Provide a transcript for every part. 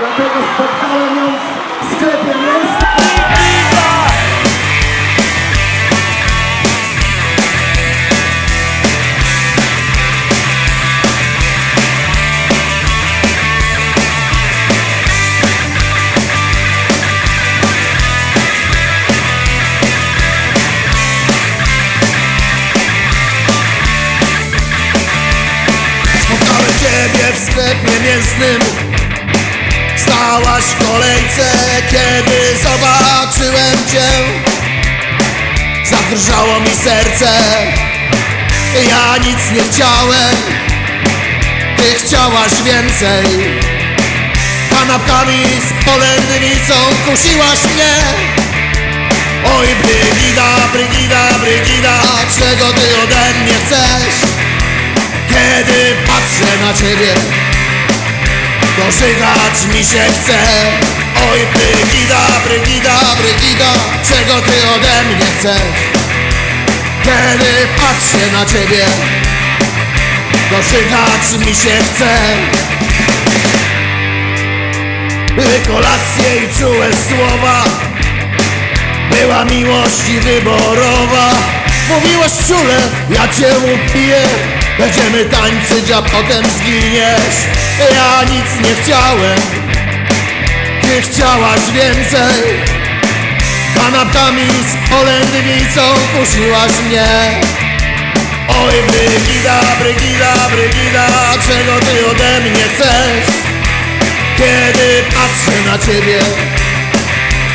Dlatego spotkałem ją w sklepie. Spotkałem w sklepie mięsnym Stałaś w kolejce, kiedy zobaczyłem cię. Zadrżało mi serce Ja nic nie chciałem. Ty chciałaś więcej. Kanapkami z polędwicą kusiłaś mnie. Oj Brygida, Brygida, Brygida Czego ty ode mnie chcesz? Kiedy patrzę na ciebie Dożygać mi się chce. Oj Brygida, Brygida, Brygida Czego ty ode mnie chcesz? Kiedy patrzę na ciebie Dożygać mi się chce. Były kolacje i czułe słowa Była miłość i wyborowa. Mówiłaś czule, ja cię upiję Będziemy tańczyć, a potem zginiesz. Ja nic nie chciałem Ty chciałaś więcej. Kanapkami z polędwicą kusiłaś mnie. Oj Brygida, Brygida, Brygida Czego ty ode mnie chcesz? Kiedy patrzę na ciebie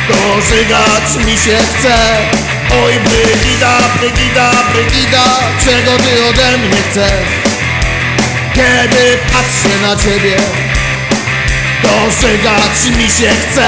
Dożygać mi się chce Oj Brygida, Brygida, Brygida Czego ty ode mnie chcesz? Kiedy patrzę na ciebie Dożygać mi się chce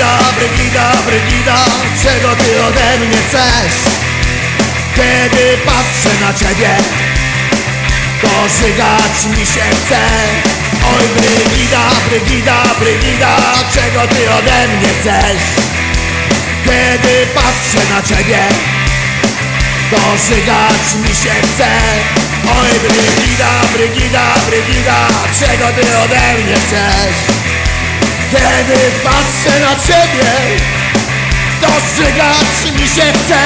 Brygida, Brygida, Brygida Czego ty ode mnie chcesz? Kiedy patrzę na ciebie Dożygać mi się chce Oj Brygida, Brygida, Brygida Czego ty ode mnie chcesz? Kiedy patrzę na ciebie Dożygać mi się chce Oj Brygida, Brygida, Brygida Czego ty ode mnie chcesz? Kiedy patrzę na ciebie Dostrzegać mi się chce